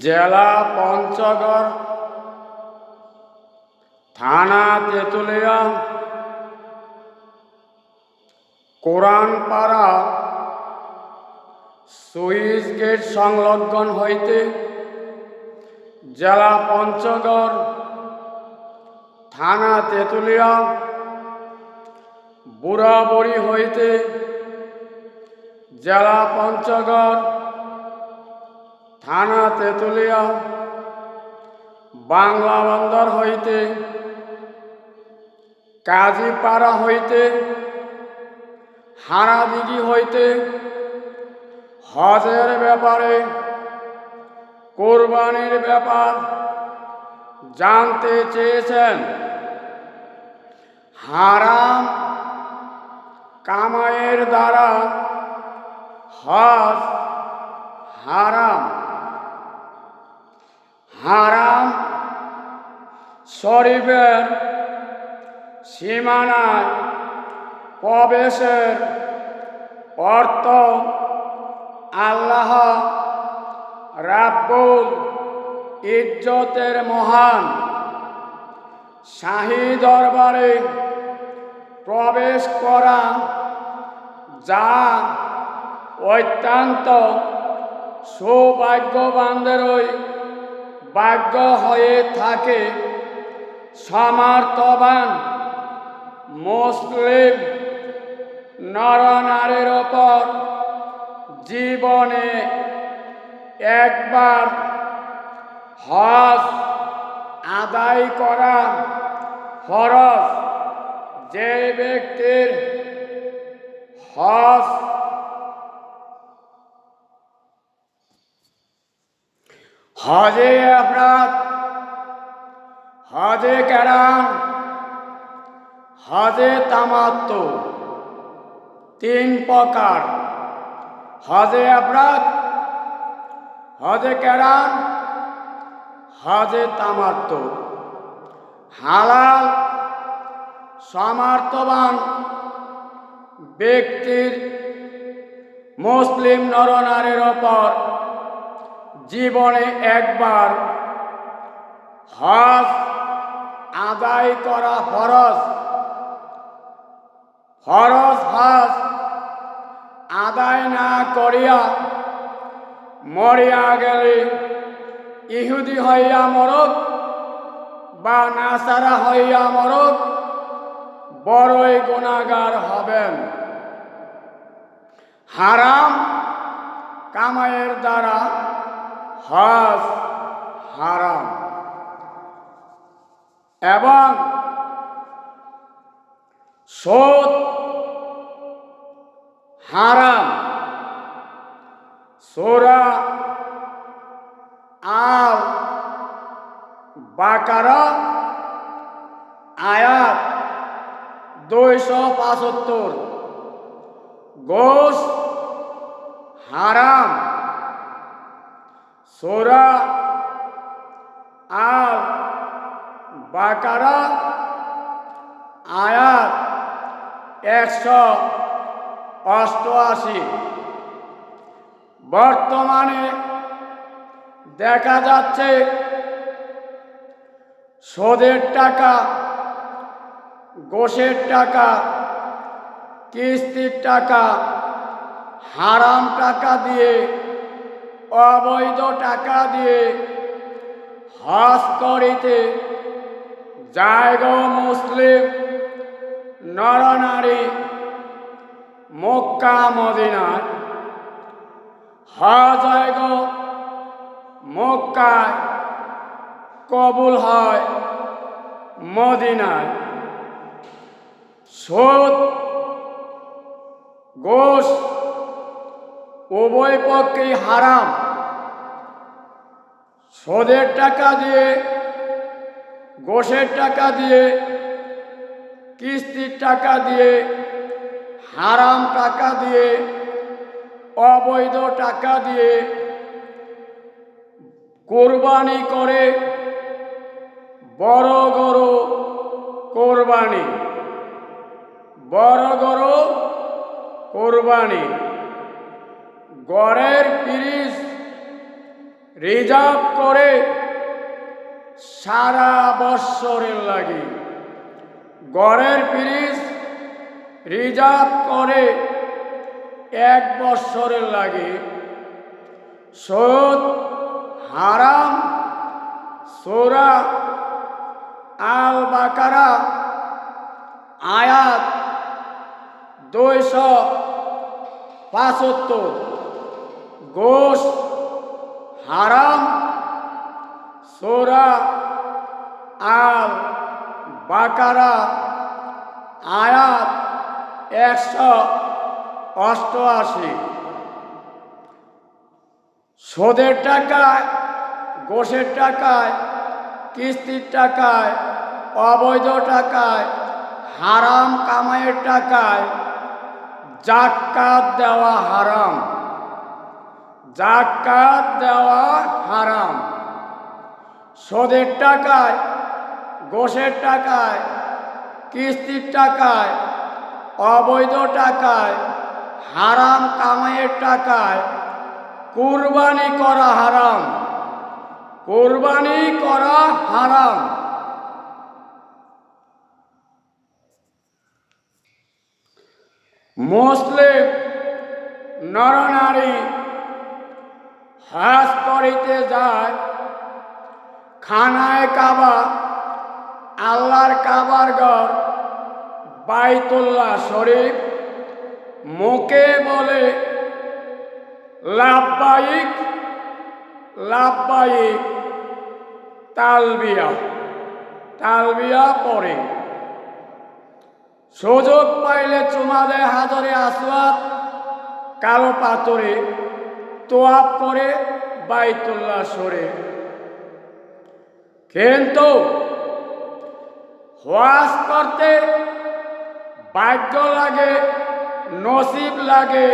জেলা পঞ্চগড়, থানা Tetulia কোরআনপাড়া switch gate সংলগ্ন হইতে জেলা পঞ্চগড়, থানা তেঁতুলিয়া, বুড়াবড়ি হইতে জেলা পঞ্চগড় থানা তেঁতুলিয়া বাংলা বন্দর হইতে, কাজীপাড়া হইতে হারাদিঘি হইতে, হজের ব্যাপারে, কোরবানির ব্যাপার জানতে চেয়েছেন। হারাম কামাইয়ের দ্বারা হজ হারাম। হারাম, শরীফের সীমানায় প্রবেশের অর্থ আল্লাহ রাব্বুল ইজ্জতের মহান শাহী দরবারে প্রবেশ করা যা অত্যন্ত সৌভাগ্যবানদেরই ভাগ্য হয়ে থাকে সমার্থবান মুসলিম, নরনারীর ওপর জীবনে একবার হজ আদায় করা ফরজ। যে ব্যক্তির হজ হজে আপনার হজে কেরাম, হজে তামাত্ম, তিন প্রকার। হজে আপনার হজে কেরাম, হজে তামাত্ম। হালাল সমার্থবান ব্যক্তির মুসলিম নরনারীর ওপর জীবনে একবার হজ আদায় করা ফরজ। ফরজ হজ আদায় না করিয়া মরিয়া গেলে ইহুদি হইয়া মরক বা নাসারা হইয়া মরক, বড়ই গুণাগার হবেন। হারাম কামাইয়ের দ্বারা হজ হারাম। এবং সোদ হারাম। সোরা আল বাকারা আয়াত দুইশো পাঁচাত্তর। গোস হারাম। সোরা আর বাকারা, আয়াত একশো অষ্টআশি। বর্তমানে দেখা যাচ্ছে সোদের টাকা, গোষের টাকা, কিস্তির টাকা, হারাম টাকা দিয়ে অবৈধ টাকা দিয়ে হজ করিতে জায়গ মুসলিম নরনারী মক্কা মদিনায়। হজ মক্কায়, কবুল হয় মদিনায়। সোদ গোশ উভয় পক্ষেই হারাম। সোদের টাকা দিয়ে গোশের টাকা দিয়ে, কিস্তির টাকা দিয়ে, হারাম টাকা দিয়ে, অবৈধ টাকা দিয়ে কোরবানি করে বড় গরু কোরবানি। বড় গরু কোরবানি। গড়ের পিরিস রিজার্ভ করে সারা বৎসরের লাগে। গড়ের ফ্রিজ রিজার্ভ করে এক বৎসরের লাগে। সৈয়দ হারাম সোরা আল বাকারা আয়াত দুইশো পাঁচাত্তর। গোশ, হারাম, সোরা, আল, বাকারা, আয়াত একশো অষ্টআশি। সুদের টাকায় গোষের টাকায়, কিস্তির টাকায়, অবৈধ টাকায়, হারাম কামাইয়ের টাকায় জাক্কাত দেওয়া হারাম। জাক্কাত দেওয়া হারাম। সুদের টাকায়, গোষের টাকায়, কিস্তির টাকায়, অবৈধ টাকায়, হারাম কামাইয়ের টাকায় কুরবানি করা হারাম। কুরবানি করা হারাম। মুসলিম নরনারী হাস করিতে যায়। খানায় কাবা, আল্লাহর কাবার ঘর, বাইতুল্লাহ শরীফ, মুখে বলে লাভবাহিক লাভবাহিক তালবিয়া তালবিয়া পড়ে সুযোগ পাইলে চুমা দেয় হাজারে আসওয়াত কালো পাথরে। তোয়াপ করে বাইতুল্লাহ সরে। কিন্তু হোয়াস করতে ভাগ্য লাগে, নসিব লাগে,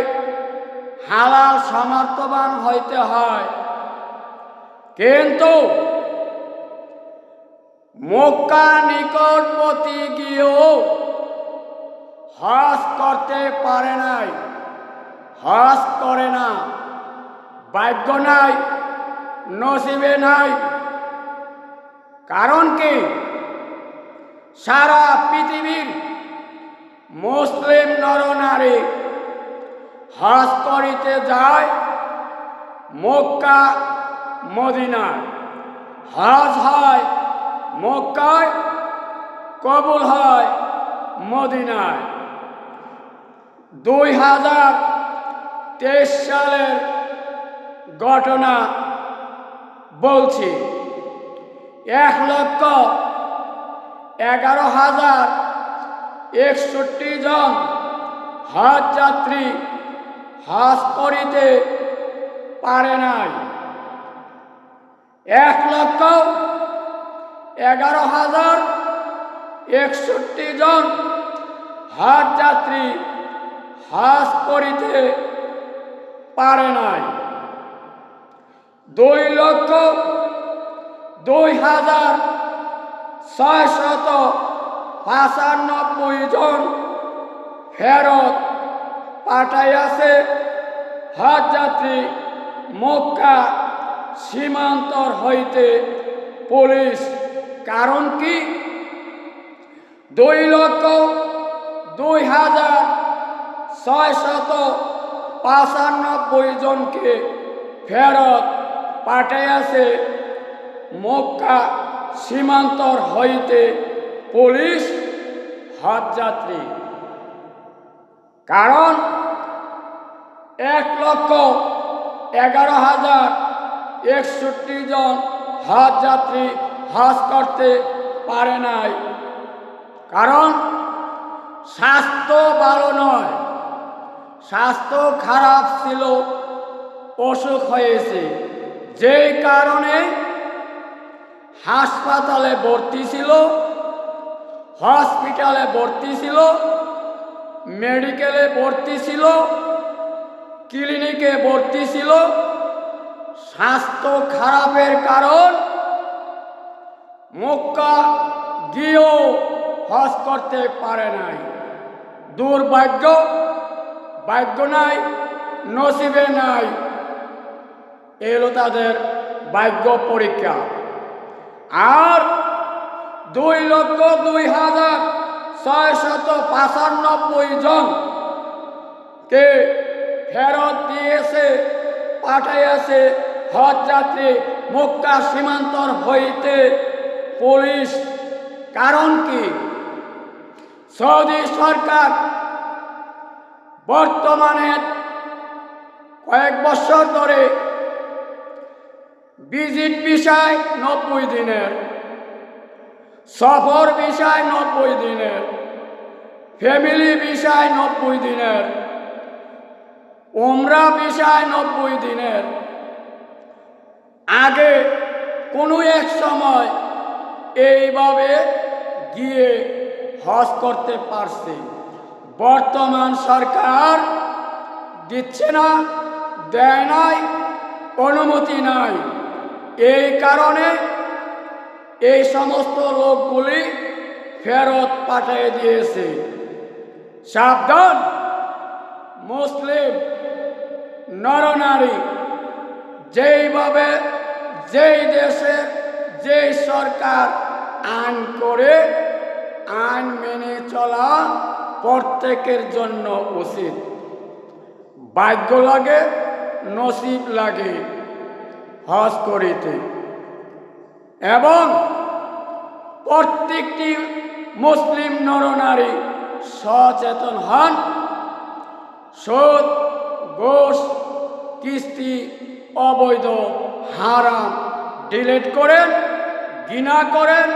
হালাল সমর্থবান হইতে হয়। কিন্তু মক্কা নিকটবর্তী গিয়েও হজ করতে পারে নাই, হজ করে না। ভাগ্য নাই, নসিবে নাই। কারণ কি? সারা পৃথিবীর মুসলিম নরনারী হজ করিতে যায় মক্কা, মদিনায়। হজ হয় মক্কায়, কবুল হয় মদিনায়। দুই হাজার তেইশ সালের ঘটনা বলছি। এক লক্ষ এগারো হাজার একষট্টি জন হজ যাত্রী হজ করিতে পারে নাই। এক লক্ষ এগারো হাজার একষট্টি জন হজ যাত্রী হজ করিতে পারে নাই। দুই লক্ষ দুই হাজার ছয় শত পঁচানব্বই জন ফেরত পাঠাইয়াছে। হজ যাত্রী মক্কা সীমান্তর হইতে পুলিশ। কারণ কি? দুই লক্ষ দুই হাজার ছয় শত পঁচানব্বই জনকে ফেরত পাঠাইয়াছে মক্কা সীমান্তর হইতে পুলিশ হজযাত্রী। কারণ এক লক্ষ এগারো হাজার একষট্টি জন হজ যাত্রী হজ করতে পারে নাই। কারণ স্বাস্থ্য ভালো নয়, স্বাস্থ্য খারাপ ছিল, অসুখ হয়েছে। যেই কারণে হাসপাতালে ভর্তি ছিল, হসপিটালে ভর্তি ছিল, মেডিকেলে ভর্তি ছিল, ক্লিনিকে ভর্তি ছিল, স্বাস্থ্য খারাপের কারণ মক্কা গিয়েও হজ করতে পারে নাই। দুর্ভাগ্য, ভাগ্য নাই, নসিবে নাই। এলো তাদের ভাগ্য পরীক্ষা। আর দুই লক্ষ দুই হাজার ছয় শত পঁচানব্বই জন কে ফেরত দিয়েছে, পাঠাইয়াছে হজ যাত্রী মক্কা সীমান্তর হইতে পুলিশ। কারণ কি? সৌদি সরকার বর্তমানে কয়েক বছর ধরে ভিজিট বিষয় নব্বই দিনের। সফর বিষয় নব্বই দিনের। ফ্যামিলি বিষয় নব্বই দিনের। ওমরা বিষয় নব্বই দিনের। আগে কোনো এক সময় এইভাবে গিয়ে হজ করতে পারছে। বর্তমান সরকার দিচ্ছে না, দেয় নাই, অনুমতি নাই। এই কারণে এই সমস্ত লোকগুলি ফেরত পাঠিয়ে দিয়েছে। সাবধান, মুসলিম, নরনারী, যেইভাবে যেই দেশে যেই সরকার আইন করে, আইন মেনে চলা প্রত্যেকের জন্য উচিত। ভাগ্য লাগে, নসিব লাগে। হজ করিতে। এবং প্রত্যেকটি মুসলিম নরনারী সচেতন হন। সুদ, ঘোষ, কিস্তি, অবৈধ, হারাম, ডিলেট করেন, ঘৃণা করেন,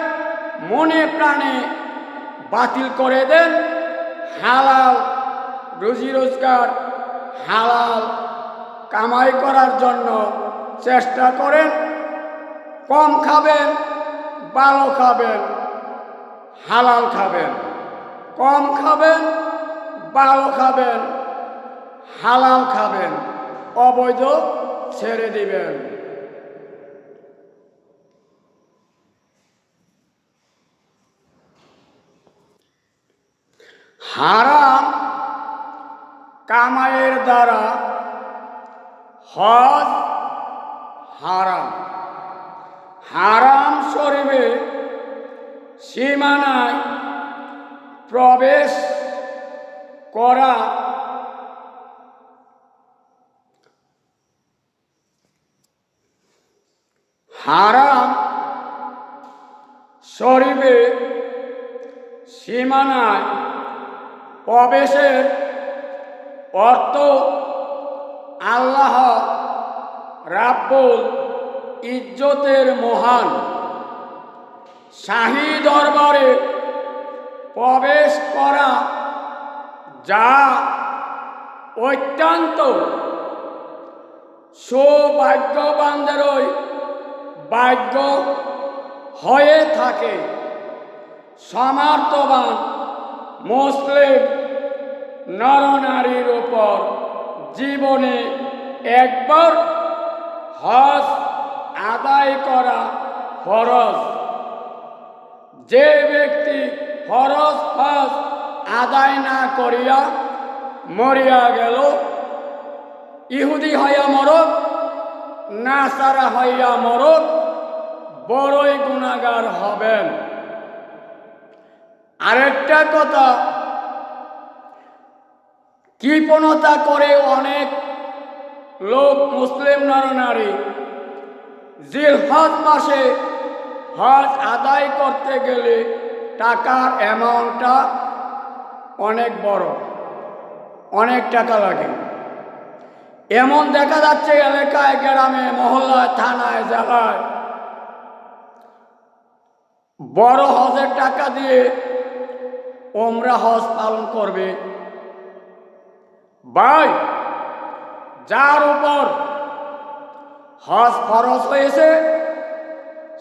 মনে প্রাণে বাতিল করে দেন। হালাল রুজি রোজগার, হালাল কামাই করার জন্য চেষ্টা করেন, কম খাবেন, ভালো খাবেন, হালাল খাবেন। কম খাবেন, ভালো খাবেন, হালাল খাবেন, অবৈধ ছেড়ে দিবেন। হারাম কামাইয়ের দ্বারা হজ হারাম। হারাম শরীফে সীমানায় প্রবেশ করা হারাম শরীফে সীমানায় প্রবেশের অর্থ আল্লাহ রাব্বুল ইজ্জতের মহান শাহী দরবারে প্রবেশ করা যা অত্যন্ত সৌভাগ্যবানদেরই ভাগ্য হয়ে থাকে। সমার্থবান মুসলিম নরনারীর ওপর জীবনে একবার হজ আদায় করা ফরজ। যে ব্যক্তি ফরজ হজ আদায় না করিয়া মরিয়া গেল, ইহুদি হইয়া মরক, নাসারা হইয়া মরক, বড়ই গুণাগার হবেন। আরেকটা কথা, কৃপণতা করে অনেক লোক মুসলিম নরনারী জিল হজ মাসে হজ আদায় করতে গেলে টাকার অ্যামাউন্টটা অনেক বড়, অনেক টাকা লাগে। এমন দেখা যাচ্ছে এলাকায়, গ্রামে, মহল্লায়, থানায়, জেলায় বড় হজের টাকা দিয়ে ওমরা হজ পালন করবে। ভাই যার উপর হজ ফরজ হয়েছে,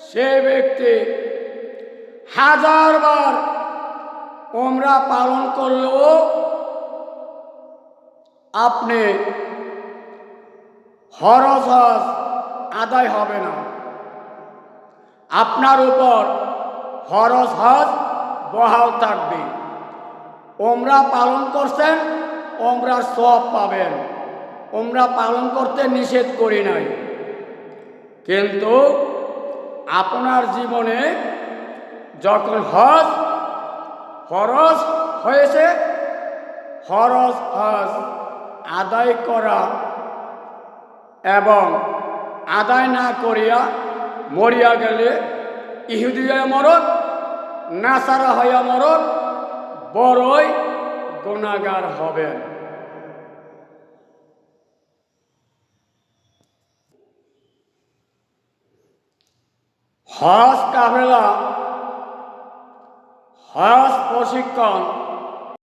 সে ব্যক্তি হাজারবার ওমরা পালন করলেও আপনি হরজ হজ আদায় হবে না। আপনার উপর হরজ হজ বহাল থাকবে। ওমরা পালন করছেন ওমরার সব পাবেন। ওমরা পালন করতে নিষেধ করি নাই। কিন্তু আপনার জীবনে যখন হজ, ফরজ হয়েছে, ফরজ হজ আদায় করা এবং আদায় না করিয়া মরিয়া গেলে ইহুদিয়া মরণ, নাসারা হইয়া মরণ, বড়ই গুণাগার হবেন। হজ কাফেলা হজ প্রশিক্ষণ